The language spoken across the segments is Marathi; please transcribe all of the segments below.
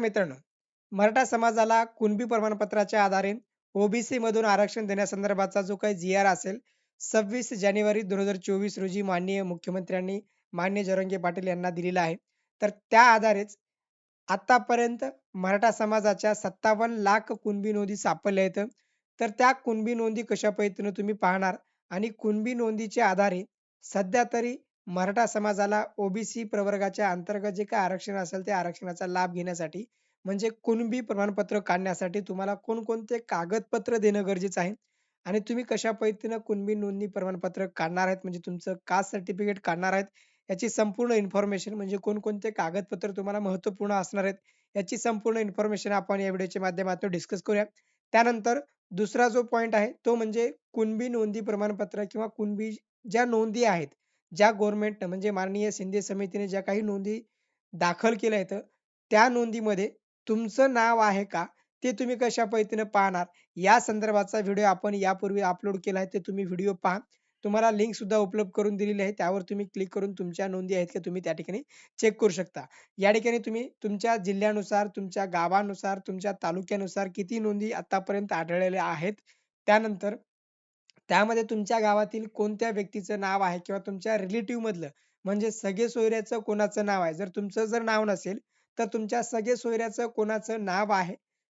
मित्रांनो मराठा समाजाला कुणबी प्रमाणपत्राच्या आधारे ओबीसी मधून आरक्षण देण्यासंदर्भाचा जो काही जी आर असेल सव्वीस जानेवारी दोन हजार चोवीस रोजी माननीय मुख्यमंत्र्यांनी मान्य जरंगे पाटील यांना दिलेला आहे. तर त्या आधारेच आतापर्यंत मराठा समाजाच्या सत्तावन्न लाख कुणबी नोंदी सापडल्या आहेत. तर त्या कुणबी नोंदी कशा पद्धतीने तुम्ही पाहणार? आणि कुणबी नोंदीच्या आधारे सध्या तरी मराठा समाजाला ओबीसी प्रवर्गाच्या अंतर्गत जे काही आरक्षण असेल त्या आरक्षणाचा लाभ घेण्यासाठी म्हणजे कुणबी प्रमाणपत्र काढण्यासाठी तुम्हाला कोणकोणते कागदपत्र देणं गरजेचं आहे? आणि तुम्ही कशा पद्धतीनं कुणबी नोंदणी प्रमाणपत्र काढणार आहेत? म्हणजे तुमचं कास्ट सर्टिफिकेट काढणार आहेत? याची संपूर्ण इन्फॉर्मेशन म्हणजे कोणकोणते कागदपत्र तुम्हाला महत्त्वपूर्ण असणार आहेत? याची संपूर्ण इन्फॉर्मेशन आपण या व्हिडिओच्या माध्यमातून डिस्कस करूया. त्यानंतर दुसरा जो पॉईंट आहे तो म्हणजे कुणबी नोंदी प्रमाणपत्र किंवा कुणबी ज्या नोंदी आहेत ज्या गव्हर्नमेंटनं म्हणजे माननीय शिंदे समितीने ज्या काही नोंदी दाखल केल्या आहेत त्या नोंदीमध्ये तुमचं नाव आहे का? ते तुम्ही कशा पद्धतीने पाहणार? या संदर्भाचा व्हिडिओ आपण यापूर्वी अपलोड केला आहे ते तुम्ही व्हिडिओ पहा. तुम्हाला लिंक सुद्धा उपलब्ध करून दिलेली आहे. त्यावर तुम्ही क्लिक करून तुमच्या नोंदी आहेत का तुम्ही त्या ठिकाणी चेक करू शकता. या ठिकाणी तुम्ही तुमच्या जिल्ह्यानुसार तुमच्या गावानुसार तुमच्या तालुक्यानुसार किती नोंदी आतापर्यंत आढळलेल्या आहेत? त्यानंतर त्यामध्ये तुमच्या गावातील कोणत्या व्यक्तीचं नाव आहे किंवा तुमच्या रिलेटिव्ह मधलं? म्हणजे सगळे सोयऱ्याचं कोणाचं नाव आहे? जर तुमचं जर नाव नसेल तर तुमच्या सगळे सोयऱ्याचं कोणाचं नाव आहे?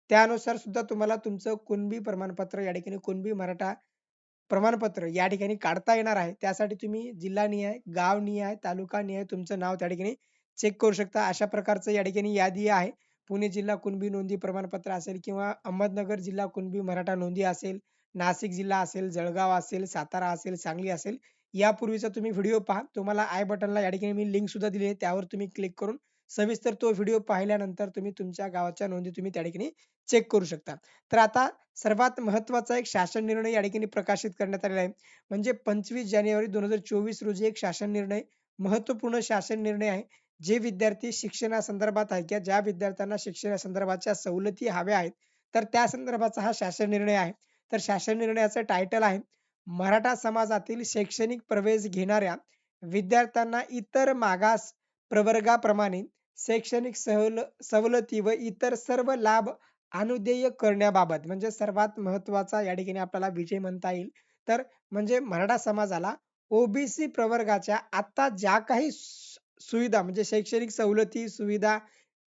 त्यानुसार सुद्धा तुम्हाला तुमचं कुणबी प्रमाणपत्र या ठिकाणी कुणबी मराठा प्रमाणपत्र या ठिकाणी काढता येणार आहे. त्यासाठी तुम्ही जिल्हा निहाय गाव निहाय तालुका निहाय तुमचं नाव त्या ठिकाणी चेक करू शकता. अशा प्रकारचं या ठिकाणी यादी आहे. पुणे जिल्हा कुणबी नोंदी प्रमाणपत्र असेल किंवा अहमदनगर जिल्हा कुणबी मराठा नोंदी असेल नाशिक जिल्हा असेल जळगाव असेल सातारा असेल सांगली असेल यापूर्वीचा तुम्ही व्हिडिओ पहा. तुम्हाला आय बटनला या ठिकाणी मी लिंक सुद्धा दिली आहे. त्यावर तुम्ही क्लिक करून सविस्तर तो व्हिडिओ पाहिल्यानंतर तुम्ही तुमच्या गावाच्या नोंदी तुम्ही त्या ठिकाणी चेक करू शकता. तर आता सर्वात महत्त्वाचा एक शासन निर्णय या ठिकाणी प्रकाशित करण्यात आलेला आहे. म्हणजे पंचवीस जानेवारी दोन हजार चोवीस रोजी एक शासन निर्णय महत्त्वपूर्ण शासन निर्णय आहे. जे विद्यार्थी शिक्षणासंदर्भात आहे किंवा ज्या विद्यार्थ्यांना शिक्षणासंदर्भाच्या सवलती हव्या आहेत तर त्या संदर्भाचा हा शासन निर्णय आहे. तर शासन निर्णयाचं टायटल आहे. मराठा समाजातील शैक्षणिक प्रवेश घेणाऱ्या विद्यार्थ्यांना इतर मागास प्रवर्गाप्रमाणे शैक्षणिक सहल सवलती व इतर सर्व लाभ अनुदेय करण्याबाबत म्हणजे सर्वात महत्त्वाचा या ठिकाणी आपल्याला विजय म्हणता येईल. तर म्हणजे मराठा समाजाला ओबीसी प्रवर्गाच्या आता ज्या काही सुविधा म्हणजे शैक्षणिक सवलती सुविधा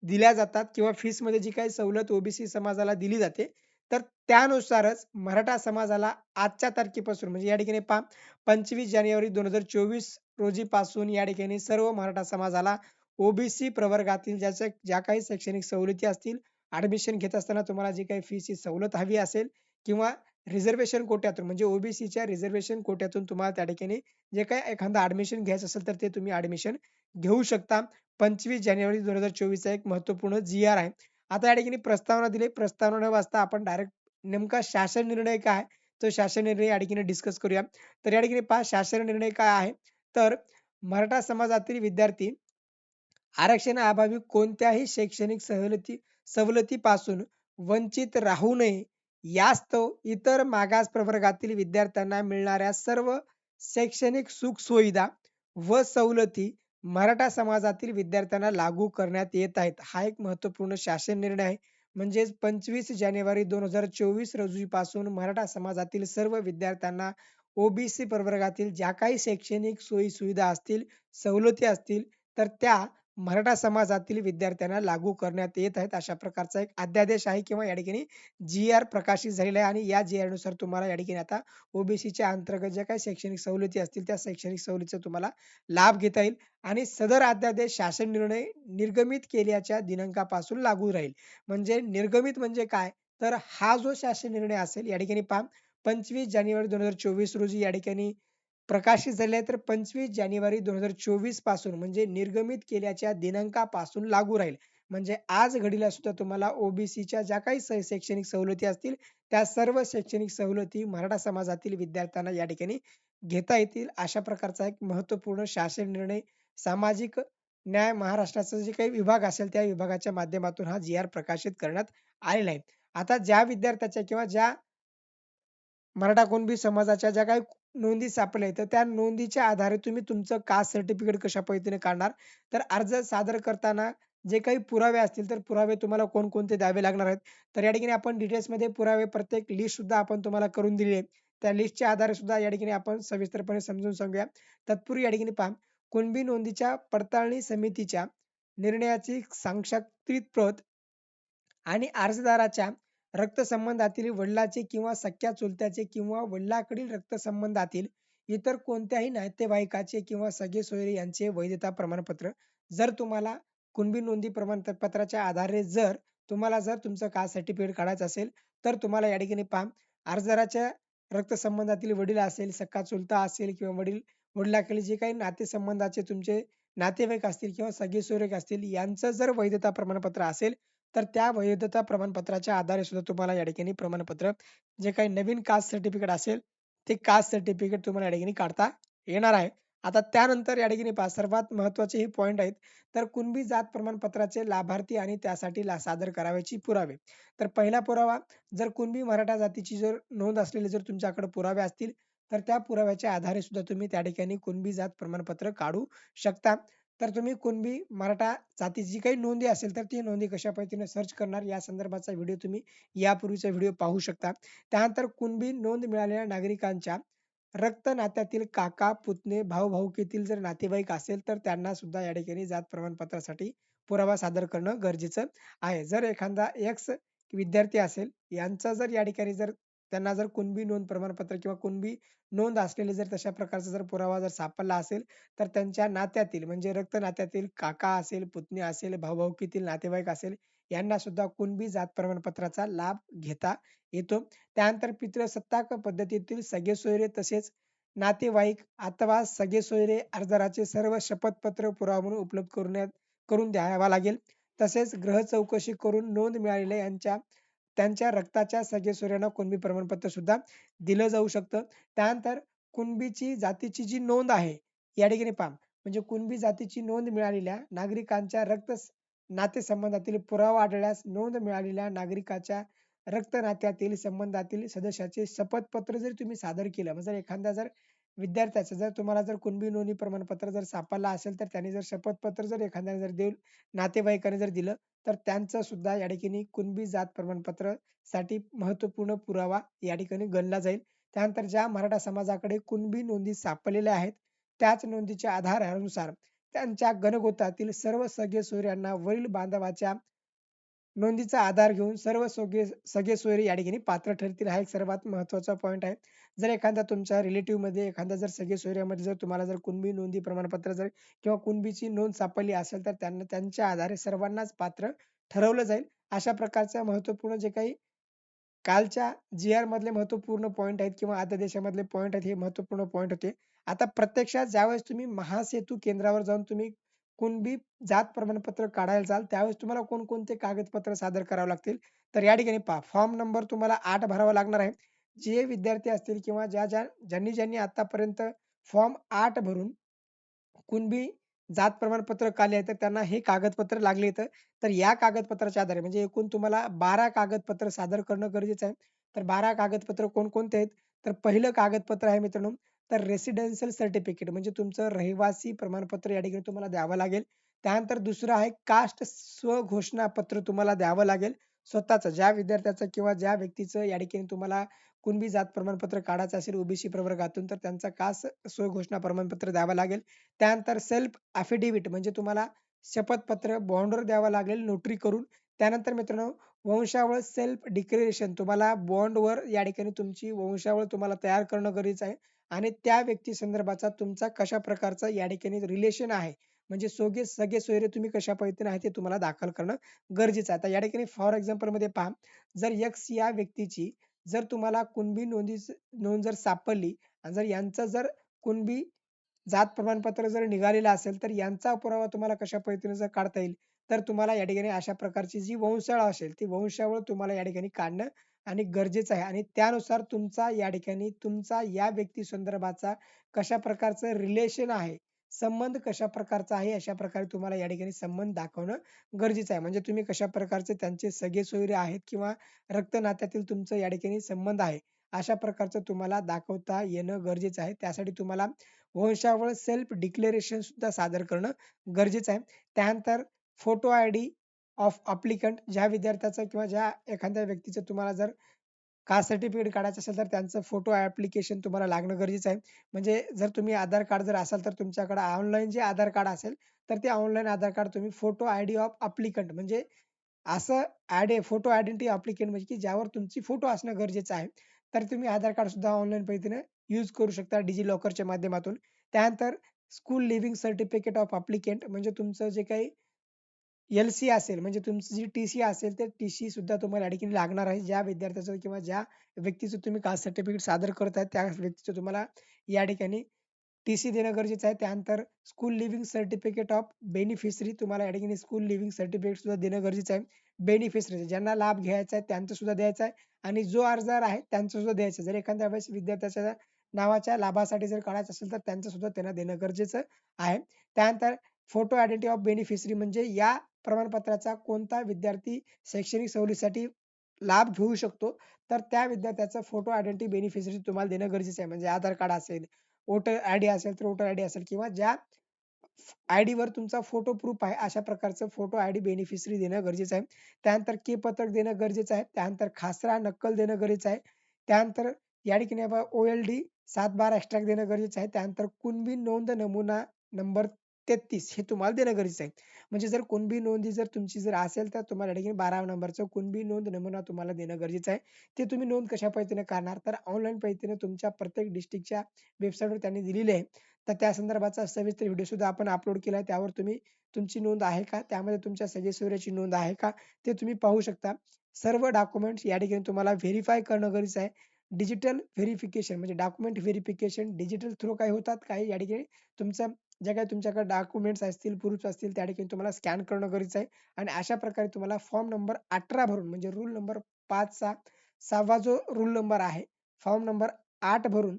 दिल्या जातात किंवा फीसमध्ये जी काही सवलत ओबीसी समाजाला दिली जाते तर त्यानुसारच मराठा समाजाला आजच्या तारखेपासून म्हणजे या ठिकाणी पहा पंचवीस जानेवारी दोन हजार चोवीस रोजी पासून या ठिकाणी सर्व मराठा समाजाला ओबीसी प्रवर्गातील ज्याच्या ज्या काही शैक्षणिक सवलती असतील ऍडमिशन घेत असताना तुम्हाला जी काही फीची सवलत हवी असेल किंवा रिझर्वेशन कोट्यातून म्हणजे ओबीसीच्या रिझर्वेशन कोट्यातून तुम्हाला त्या ठिकाणी जे काही एखादा ऍडमिशन घ्यायचं असेल तर ते तुम्ही ऍडमिशन घेऊ शकता. पंचवीस जानेवारी दोन हजार चोवीसचा एक महत्त्वपूर्ण जी आर आहे. आता या ठिकाणी प्रस्तावना दिली. प्रस्तावना न वाचता आपण डायरेक्ट नेमका शासन निर्णय काय तो शासन निर्णय या ठिकाणी डिस्कस करूया. तर या ठिकाणी पहा शासन निर्णय काय आहे? तर मराठा समाजातील विद्यार्थी आरक्षणाअभावी कोणत्याही शैक्षणिक सवलती सवलतीपासून वंचित राहू नये यास्तव इतर मागास प्रवर्गातील विद्यार्थ्यांना मिळणाऱ्या सर्व शैक्षणिक सुख सुविधा व सवलती मराठा समाजातील विद्यार्थ्यांना लागू करण्यात येत आहेत. हा एक महत्त्वपूर्ण शासन निर्णय आहे. म्हणजेच पंचवीस जानेवारी दोन हजार चोवीस रोजीपासून मराठा समाजातील सर्व विद्यार्थ्यांना ओबीसी प्रवर्गातील ज्या काही शैक्षणिक सोयी सुविधा असतील सवलती असतील तर त्या मराठा समाजातील विद्यार्थ्यांना लागू करण्यात येत आहेत. अशा प्रकारचा एक अध्यादेश आहे किंवा या ठिकाणी जी आर प्रकाशित झालेला आहे आणि या जी आरनुसार तुम्हाला या ठिकाणी आता ओबीसीच्या अंतर्गत ज्या काही शैक्षणिक सवलती असतील त्या शैक्षणिक सवलतीचा तुम्हाला लाभ घेता येईल आणि सदर अध्यादेश शासन निर्णय निर्गमित केल्याच्या दिनांकापासून लागू राहील. म्हणजे निर्गमित म्हणजे काय? तर हा जो शासन निर्णय असेल या ठिकाणी पहा पंचवीस जानेवारी दोन हजार चोवीस रोजी या ठिकाणी प्रकाशित झाले तर पंचवीस जानेवारी दोन हजार चोवीसपासून म्हणजे निर्गमित केल्याच्या दिनांकापासून लागू राहील. म्हणजे आज घडीला सुद्धा तुम्हाला ओबीसीच्या ज्या काही शैक्षणिक सवलती असतील त्या सर्व शैक्षणिक सवलती मराठा समाजातील विद्यार्थ्यांना या ठिकाणी घेता येतील. अशा प्रकारचा एक महत्त्वपूर्ण शासन निर्णय सामाजिक न्याय महाराष्ट्राचा जे काही विभाग असेल त्या विभागाच्या माध्यमातून हा जी आर प्रकाशित करण्यात आलेला आहे. आता ज्या विद्यार्थ्याच्या किंवा ज्या मराठा कुणबी समाजाच्या ज्या काही नोंदी सापडल्या तर त्या नोंदीच्या आधारे तुम्ही तुमचं कास्ट सर्टिफिकेट कशा पद्धतीने काढणार? तर अर्ज सादर करताना जे काही पुरावे असतील तर पुरावे तुम्हाला कोणकोणते द्यावे लागणार आहेत? तर या ठिकाणी आपण डिटेल्समध्ये पुरावे प्रत्येक लिस्ट सुद्धा आपण तुम्हाला करून दिली आहे त्या लिस्टच्या आधारे सुद्धा या ठिकाणी आपण सविस्तरपणे समजून सांगूया. तत्पूर्वी या ठिकाणी पहा. कुणबी नोंदीच्या पडताळणी समितीच्या निर्णयाची सांक्षात्रित प्रत आणि अर्जदाराच्या रक्तसंबंधातील वडिलाचे किंवा सख्या चुलत्याचे किंवा वडिलाकडील रक्तसंबंधातील इतर कोणत्याही नातेवाईकाचे किंवा सगळे सोयरे यांचे वैधता प्रमाणपत्र जर तुम्हाला कुणबी नोंदी प्रमाणपत्राच्या आधारे जर तुम्हाला जर तुमचं कास्ट सर्टिफिकेट काढायचं असेल तर तुम्हाला या ठिकाणी पहा अर्जदाराच्या रक्तसंबंधातील वडील असेल सक्का चुलता असेल किंवा वडील वडिलाकडील जे काही नातेसंबंधाचे तुमचे नातेवाईक असतील किंवा सगळे सोयरे असतील यांचं जर वैधता प्रमाणपत्र असेल तर त्या वैधता प्रमाणपत्राच्या आधारे सुद्धा तुम्हाला या ठिकाणी प्रमाणपत्र जे काही नवीन कास्ट सर्टिफिकेट असेल ते कास्ट सर्टिफिकेट तुम्हाला या ठिकाणी काढता येणार आहे. आता त्यानंतर या ठिकाणी पहा सर्वात महत्त्वाचे हे पॉईंट आहेत. तर कुणबी जात प्रमाणपत्राचे लाभार्थी आणि त्यासाठी ला सादर करावयाची पुरावे. तर पहिला पुरावा जर कुणबी मराठा जातीची जर नोंद असलेले जर तुमच्याकडे पुरावे असतील तर त्या पुराव्याच्या आधारे सुद्धा तुम्ही त्या ठिकाणी कुणबी जात प्रमाणपत्र काढू शकता. तर तुम्ही कुणबी मराठा जातीची काही नोंदी असेल तर ती नोंदी कशा पद्धतीने सर्च करणार या संदर्भाचा व्हिडिओ तुम्ही यापूर्वीचा व्हिडिओ पाहू शकता. त्यानंतर कुणबी नोंद मिळालेल्या नागरिकांच्या रक्त नात्यातील काका पुतणे भाऊ भाऊकीतील जर नातेवाईक असेल तर त्यांना सुद्धा या ठिकाणी जात प्रमाणपत्रासाठी पुरावा सादर करणं गरजेचं आहे. जर एखादा एक्स विद्यार्थी असेल यांचा जर या ठिकाणी जर त्यांना जर कुणबी नोंद प्रमाणपत्र किंवा कुणबी नोंद असलेले जर तशा प्रकारचा जर पुरावा जर सापडला असेल तर त्यांच्या नात्यातील म्हणजे रक्त नात्यातील काका असेल पुतणी असेल भाऊभाऊकीतील नातेवाईक असेल यांना सुद्धा कुणबी जात प्रमाणपत्राचा लाभ घेता येतो. त्यानंतर पितृसत्ताक पद्धतीतील सगळे सोयरे तसेच नातेवाईक अथवा सगळे सोयरे अर्जदाराचे सर्व शपथपत्र पुरावा म्हणून उपलब्ध करून करून द्यावा लागेल. तसेच ग्रह चौकशी करून नोंद मिळालेल्या यांच्या त्यांच्या रक्ताच्या सगळे सोयऱ्यांना कुणबी प्रमाणपत्र सुद्धा दिलं जाऊ शकतं. त्यानंतर कुणबीची जातीची जी नोंद आहे या ठिकाणी पहा. म्हणजे कुणबी जातीची नोंद मिळालेल्या नागरिकांच्या रक्त नातेसंबंधातील पुरावा आढळल्यास नोंद मिळालेल्या नागरिकाच्या रक्त नात्यातील संबंधातील सदस्याचे शपथपत्र जर तुम्ही सादर केलं म्हणजे एखाद्या जर विद्यार्थ्याचं. जर तुम्हाला जर कुणबी नोंदणी प्रमाणपत्र जर सापडला असेल तर त्यांनी जर शपथपत्र जर एखाद्याने जर देऊन नातेवाईकाने जर दिलं तर त्यांचं सुद्धा या ठिकाणी कुणबी जात प्रमाणपत्रसाठी महत्त्वपूर्ण पुरावा या ठिकाणी गणला जाईल. त्यानंतर ज्या मराठा समाजाकडे कुणबी नोंदी सापडलेल्या आहेत त्याच नोंदीच्या आधारानुसार त्यांच्या गणगोतातील सर्व सगळे सूर्यांना वरील बांधवाच्या नोंदीचा आधार घेऊन सर्व सोगे सगळे सोयरे या ठिकाणी पात्र ठरतील. हा एक सर्वात महत्त्वाचा पॉईंट आहे. जर एखादा तुमच्या रिलेटिव्हमध्ये एखादा जर सगळे सोयऱ्यामध्ये जर तुम्हाला जर कुणबी नोंदी प्रमाणपत्र जर किंवा कुणबीची नोंद सापडली असेल तर त्यांना त्यांच्या आधारे सर्वांनाच पात्र ठरवलं जाईल. अशा प्रकारच्या महत्त्वपूर्ण जे काही कालच्या जी आर मधले महत्त्वपूर्ण पॉईंट आहेत किंवा आद्यदेशामधले पॉईंट आहेत हे महत्त्वपूर्ण पॉईंट होते. आता प्रत्यक्षात ज्यावेळेस तुम्ही महासेतू केंद्रावर जाऊन तुम्ही कुणबी जात प्रमाणपत्र काढायला जाल त्यावेळेस तुम्हाला कोणकोणते कागदपत्र सादर करावे लागतील? तर या ठिकाणी पहा फॉर्म नंबर तुम्हाला आठ भरावा लागणार आहे. जे विद्यार्थी असतील किंवा ज्या ज्या ज्यांनी ज्यांनी आतापर्यंत फॉर्म आठ भरून कुणबी जात प्रमाणपत्र काढले तर त्यांना हे कागदपत्र लागले तर या कागदपत्राच्या आधारे म्हणजे एकूण तुम्हाला बारा कागदपत्र सादर करणं गरजेचं आहे. तर बारा कागदपत्र कोणकोणते आहेत? तर पहिलं कागदपत्र आहे मित्रांनो तर रेसिडेन्शियल सर्टिफिकेट म्हणजे तुमचं रहिवासी प्रमाणपत्र या ठिकाणी तुम्हाला द्यावं लागेल. त्यानंतर दुसरं आहे कास्ट स्वघोषणा पत्र तुम्हाला द्यावं लागेल. स्वतःच ज्या विद्यार्थ्याचं किंवा ज्या व्यक्तीचं या ठिकाणी तुम्हाला कुणबी जात प्रमाणपत्र काढायचं असेल ओबीसी प्रवर्गातून तर त्यांचा कास्ट स्वघोषणा प्रमाणपत्र द्यावं लागेल. त्यानंतर सेल्फ अफिडेव्हिट म्हणजे तुम्हाला शपथपत्र बॉन्डवर द्यावं लागेल नोटरी करून. त्यानंतर मित्रांनो वंशावळ सेल्फ डिक्लेरेशन तुम्हाला बॉन्डवर या ठिकाणी तुमची वंशावळ तुम्हाला तयार करणं गरजेचं आहे. आणि त्या व्यक्ती संदर्भाचा तुमचा कशा प्रकारचा या ठिकाणी रिलेशन आहे? म्हणजे सोगे सगळे सोयरे तुम्ही कशा पद्धतीने आहे ते तुम्हाला दाखल करणं गरजेचं आहे. आता या ठिकाणी फॉर एक्झाम्पलमध्ये पहा. जर यक्स या व्यक्तीची जर तुम्हाला कुणबी नोंदी नोंद जर सापडली आणि जर यांचं जर कुणबी जात प्रमाणपत्र जर निघालेलं असेल तर यांचा पुरावा तुम्हाला कशा पद्धतीने जर काढता येईल? तर तुम्हाला या ठिकाणी अशा प्रकारची जी वंशावळ असेल ती वंशावळ तुम्हाला या ठिकाणी काढणं आणि गरजेचं आहे. आणि त्यानुसार तुमचा या ठिकाणी तुमचा या व्यक्ती संदर्भाचा कशा प्रकारचं रिलेशन आहे संबंध कशा प्रकारचा आहे अशा प्रकारे तुम्हाला या ठिकाणी संबंध दाखवणं गरजेचं आहे. म्हणजे तुम्ही कशा प्रकारचे त्यांचे सगळे सोयरे आहेत किंवा रक्त नात्यातील तुमचं या ठिकाणी संबंध आहे अशा प्रकारचं तुम्हाला दाखवता येणं गरजेचं आहे. त्यासाठी तुम्हाला वंशावळ सेल्फ डिक्लेरेशन सुद्धा सादर करणं गरजेचं आहे. त्यानंतर photo I D of applicant ज्या विद्यार्थ्याचं किंवा ज्या एखाद्या व्यक्तीचं तुम्हाला जर कास्ट सर्टिफिकेट काढायचं असेल तर त्यांचं फोटो ॲप्लिकेशन तुम्हाला लागणं गरजेचं आहे. म्हणजे जर तुम्ही आधार कार्ड जर असाल तर तुमच्याकडे ऑनलाईन जे आधार कार्ड असेल तर ते ऑनलाईन आधार कार्ड तुम्ही photo I D of applicant म्हणजे असं ॲड फोटो आयडेंटिटी अप्लिकेंट म्हणजे की ज्यावर तुमची फोटो असणं गरजेचं आहे. तर तुम्ही आधार कार्ड सुद्धा ऑनलाईन पद्धतीने यूज करू शकता डिजी लॉकरच्या माध्यमातून. त्यानंतर school leaving certificate of applicant म्हणजे तुमचं जे काही एल सी असेल म्हणजे तुमची जी टी सी असेल तर टी सी सुद्धा तुम्हाला या ठिकाणी लागणार आहे. ज्या विद्यार्थ्याचं किंवा ज्या व्यक्तीचं तुम्ही कास्ट सर्टिफिकेट सादर करत आहे त्या व्यक्तीचं तुम्हाला या ठिकाणी टी सी देणं गरजेचं आहे. त्यानंतर school leaving certificate of beneficiary तुम्हाला या ठिकाणी स्कूल लिव्हिंग सर्टिफिकेट सुद्धा देणं गरजेचं आहे. बेनिफिशरी ज्यांना लाभ घ्यायचा आहे त्यांचं सुद्धा द्यायचं आहे. आणि जो अर्जदार आहे त्यांचं सुद्धा द्यायचं जर एखाद्या वेळेस विद्यार्थ्याच्या नावाच्या लाभासाठी जर काढायचं असेल तर त्यांचं सुद्धा त्यांना देणं गरजेचं आहे. त्यानंतर फोटो आयडेंटिटी ऑफ बेनिफिशरी म्हणजे या प्रमाणपत्राचा कोणता विद्यार्थी शैक्षणिक सवलतीसाठी लाभ घेऊ शकतो? तर त्या विद्यार्थ्याचा फोटो आयडेंटिटी बेनिफिशरी तुम्हाला देणं गरजेचं आहे. म्हणजे आधार कार्ड असेल वोटर आय डी असेल तर वोटर आय डी असेल किंवा ज्या आय वर तुमचा फोटो प्रूफ आहे अशा प्रकारचं फोटो आय डी बेनिफिशरी देणं गरजेचं आहे. त्यानंतर के पत्रक देणं गरजेचं आहे. त्यानंतर खासरा नक्कल देणं गरजेचं आहे. त्यानंतर या ठिकाणी ओ एल डी सात बारा एक्स्ट्रॅक्ट देणं गरजेचं आहे. त्यानंतर कुणबी नोंद नमुना नंबर तेहतीस हे तुम्हाला देणं गरजेचं आहे. म्हणजे जर कुणबी नोंदी जर तुमची जर असेल तर तुम्हाला ठिकाणी बारा नंबरचं कुणबी नोंद नमुना तुम्हाला देणं गरजेचं आहे. ते तुम्ही नोंद कशा पद्धतीने करणार? तर ऑनलाईन पद्धतीने तुमच्या प्रत्येक डिस्ट्रिक्टच्या वेबसाईटवर त्यांनी दिलेली आहे. तर त्या संदर्भाचा सविस्तर व्हिडिओ सुद्धा आपण अपलोड केला आहे. त्यावर तुम्ही तुमची नोंद आहे का? त्यामध्ये तुमच्या सदस्यची नोंद आहे का? ते तुम्ही पाहू शकता. सर्व डॉक्युमेंट्स या ठिकाणी तुम्हाला व्हेरीफाय करणं गरजेचं आहे. डिजिटल व्हेरिफिकेशन म्हणजे डॉक्युमेंट व्हेरिफिकेशन डिजिटल थ्रू काही होतात काही या ठिकाणी तुमचं ज्या काही तुमच्याकडे डॉक्युमेंट्स असतील प्रूफ असतील त्या ठिकाणी तुम्हाला स्कॅन करणं गरजेचं आहे. आणि अशा प्रकारे तुम्हाला फॉर्म नंबर अठरा भरून म्हणजे रूल नंबर पाचचा सहावा जो रूल नंबर आहे फॉर्म नंबर आठ भरून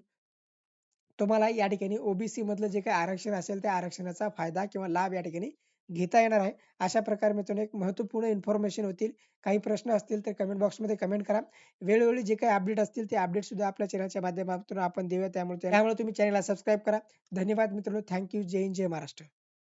तुम्हाला या ठिकाणी ओबीसी मधलं जे काही आरक्षण असेल त्या आरक्षणाचा फायदा किंवा लाभ या ठिकाणी घेता येणार आहे. अशा प्रकारे मित्रांनो एक महत्त्वपूर्ण इन्फॉर्मेशन होतील. काही प्रश्न असतील तर कमेंट बॉक्समध्ये कमेंट करा. वेळोवेळी जे काही अपडेट असतील ते अपडेट सुद्धा आपल्या चॅनलच्या माध्यमातून आपण देऊया. त्यामुळे त्यामुळे तुम्ही चॅनलला सबस्क्राईब करा. धन्यवाद मित्रांनो. Thank you Jai Hind Jai Maharashtra.